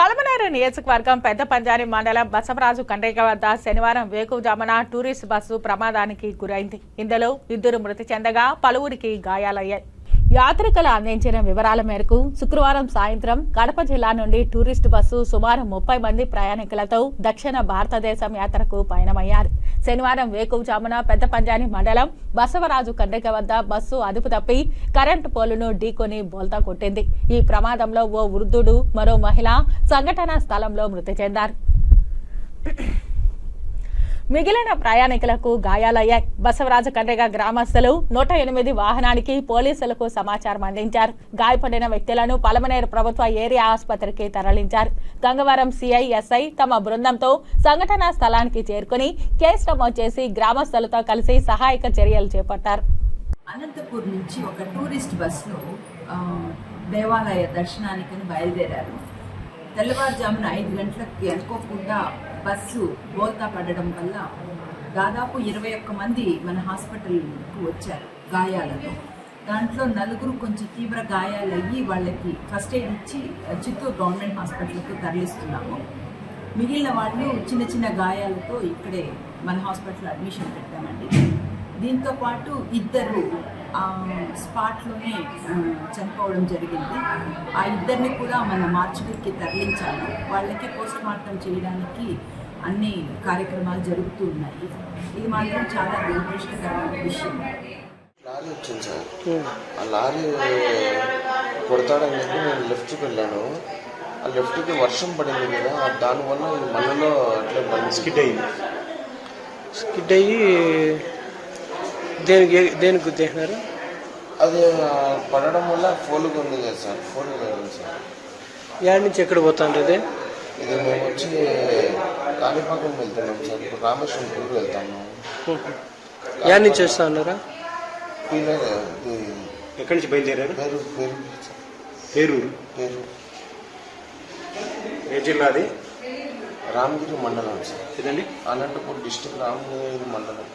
పలమనేరు నియోజకవర్గం పెద్ద పంజాని మండలం బసవరాజు కండ్రిక వద్ద శనివారం వేకుజామున టూరిస్ట్ బస్సు ప్రమాదానికి గురైంది. ఇందులో ఇద్దరు మృతి చెందగా పలువురికి గాయాలయ్యాయి. యాత్రికులు అందించిన వివరాల మేరకు శుక్రవారం సాయంత్రం కడప జిల్లా నుండి టూరిస్ట్ బస్సు సుమారు ముప్పై మంది ప్రయాణికులతో దక్షిణ భారతదేశం యాత్రకు పయనమయ్యారు. శనివారం వేకువజామున పెద్ద పంజాని మండలం బసవరాజు కండ్రిక వద్ద బస్సు అదుపు తప్పి కరెంటు పోలును ఢీకొని బోల్తా కొట్టింది. ఈ ప్రమాదంలో ఓ వృద్ధుడు మరో మహిళ సంఘటనా స్థలంలో మృతి చెందారు. మిగిలిన ప్రయాణికులకు గాయాలయ్యాయి బసవరాజు కండ్రిగ గ్రామస్తులు నూట ఎనిమిది వాహనానికి పోలీసులకు సమాచారం అందించారు. గాయపడిన వ్యక్తులను పలమనేరు ప్రభుత్వ ఏరియా ఆసుపత్రికి తరలించారు. గంగవరం సిఐ ఎస్ఐ తమ బృందంతో సంఘటనా స్థలానికి చేరుకుని కేసు నమోదు చేసి గ్రామస్తులతో కలిసి సహాయక చర్యలు చేపట్టారు. అనంతపూర్ నుంచి ఒక టూరిస్ట్ బస్సులో దేవాలయ దర్శనానికి బయలుదేరారు. తెల్లవారుజామున ఐదు గంటలకు అనుకోకుండా బస్సు బోల్తా పడడం వల్ల దాదాపు ఇరవై ఒక్క మంది మన హాస్పిటల్కు వచ్చారు గాయాలతో దాంట్లో నలుగురు కొంచెం తీవ్ర గాయాలయ్యి వాళ్ళకి ఫస్ట్ ఎయిడ్ ఇచ్చి చిత్తూరు గవర్నమెంట్ హాస్పిటల్కు తరలిస్తున్నాము. మిగిలిన వాళ్ళు చిన్న చిన్న గాయాలతో ఇక్కడే మన హాస్పిటల్ అడ్మిషన్ పెట్టామండి. దీంతో పాటు ఇద్దరు ఆ, స్పాట్లోనే చనిపోవడం జరిగింది. ఆ ఇద్దరిని కూడా మన మార్చిడికి తరలించాలి. వాళ్ళకి పోస్ట్ మార్టం చేయడానికి అన్ని కార్యక్రమాలు జరుగుతూ ఉన్నాయి. ఇది మాత్రం చాలా దురదృష్టకరమైన విషయం. లారీ వచ్చింది సార్. ఆ లారీ కొడతాడని చెప్పి నేను లెఫ్ట్కి వెళ్ళాను. ఆ లెఫ్ట్కి వర్షం పడింది కదా ఆ దానివల్ల మళ్ళలో అట్లే స్కిడ్ అయింది స్కిడ్ అయ్యి దేనికి దేనికి గుద్దేసినారు అది పడడం వల్ల ఫోలుగా ఉంది కదా సార్ లేదు సార్. యాడ్ నుంచి ఎక్కడ పోతాండ్రు ఇది ఇది మేము వచ్చి కాణిపాకం వెళ్తున్నాం సార్ ఇప్పుడు రామేశ్వరం టూర్ వెళ్తాము యాడ్ నుంచి వస్తా ఉన్నారా? ఎక్కడి నుంచి బయలుదేరారు? పేరు పేరు పేరూరు. పేరు. ఏ జిల్లాది రామగిరి మండలం సార్. ఇదండి అనంతపూర్ డిస్టిక్ రామగిరి మండలం.